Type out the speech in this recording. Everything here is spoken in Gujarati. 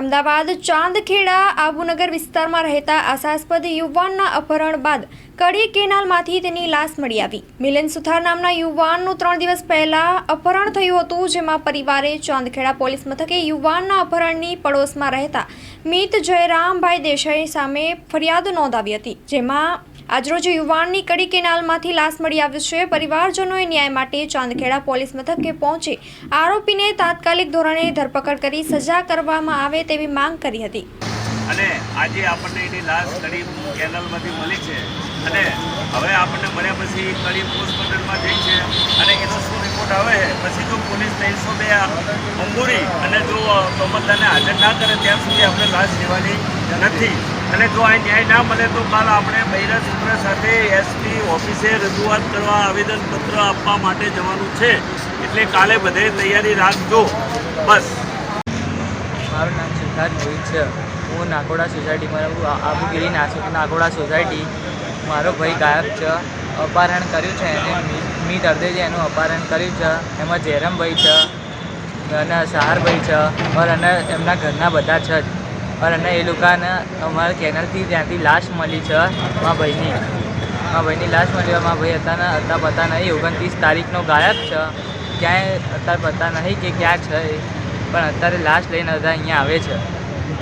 અમદાવાદ, ચાંદખેડા, આબુનગર વિસ્તારમાં રહેતા આશાસ્પદ યુવાનના અપહરણ બાદ કડી કેનાલમાંથી તેની લાશ મળી આવી. મિલન સુથાર નામના યુવાનનું ત્રણ દિવસ પહેલા અપહરણ થયું હતું, જેમાં પરિવારે ચાંદખેડા પોલીસ મથકે યુવાનના અપહરણની પડોશમાં રહેતા મિત જયરામભાઈ દેસાઈ સામે ફરિયાદ નોંધાવી હતી, જેમાં આજરોજ યુવાનની કડી કેનાલમાંથી લાશ મળી આવ્યો છે. પરિવારજનોએ ન્યાય માટે ચાંદખેડા પોલીસ મથકે પહોંચી આરોપીને તાત્કાલિક ધોરણે ધરપકડ કરી સજા કરવામાં આવે તેવી માંગ કરી હતી. અને આજે આપણને એની લાશ કડી કેનલમાંથી મળી છે. અને હવે આપણને મળ્યા પછી કડી પોસ્ટમોર્ટમમાં જઈ છે. અને એનો શું રિપોર્ટ આવે પછી જો પોલીસ ત્રણસો બે અંગુરી અને જો મામલતદારને હાજર ના કરે, ત્યાં સુધી આપણે લાશ લેવાની નથી. અને જો આ ન્યાય ના મળે તો કાલ આપણે બૈરા સૂત્ર સાથે એસપી ઓફિસે રજૂઆત કરવા આવેદનપત્ર આપવા માટે જવાનું છે. એટલે કાલે બધે તૈયારી રાખજો. બસ. મારું નામ સિદ્ધાર્થ ગોહિલ છે. હું નાકોડા સોસાયટીમાં રહું આબુગીરી નાકોડા સોસાયટી મારો ભાઈ ગાયબ છે. અપહરણ કર્યું છે એને મીત અર્ધેજે એનું અપહરણ કર્યું છે. એમાં જયરામભાઈ છે અને સહારભાઈ છે. ઓર અને એમના ઘરના બધા છે જ. અને એ લોકોને અમારા કેનલથી ત્યાંથી લાશ મળી છે મારા ભાઈની. મા ભાઈની લાશ મળી મારા ભાઈ હતા હતા પતા નહીં. ઓગણત્રીસ તારીખનો ગાયબ છે. ક્યાંય અત્યારે પતા નહીં કે ક્યાં છે એ. પણ અત્યારે લાસ્ટ લઈને બધા અહીંયા આવે છે.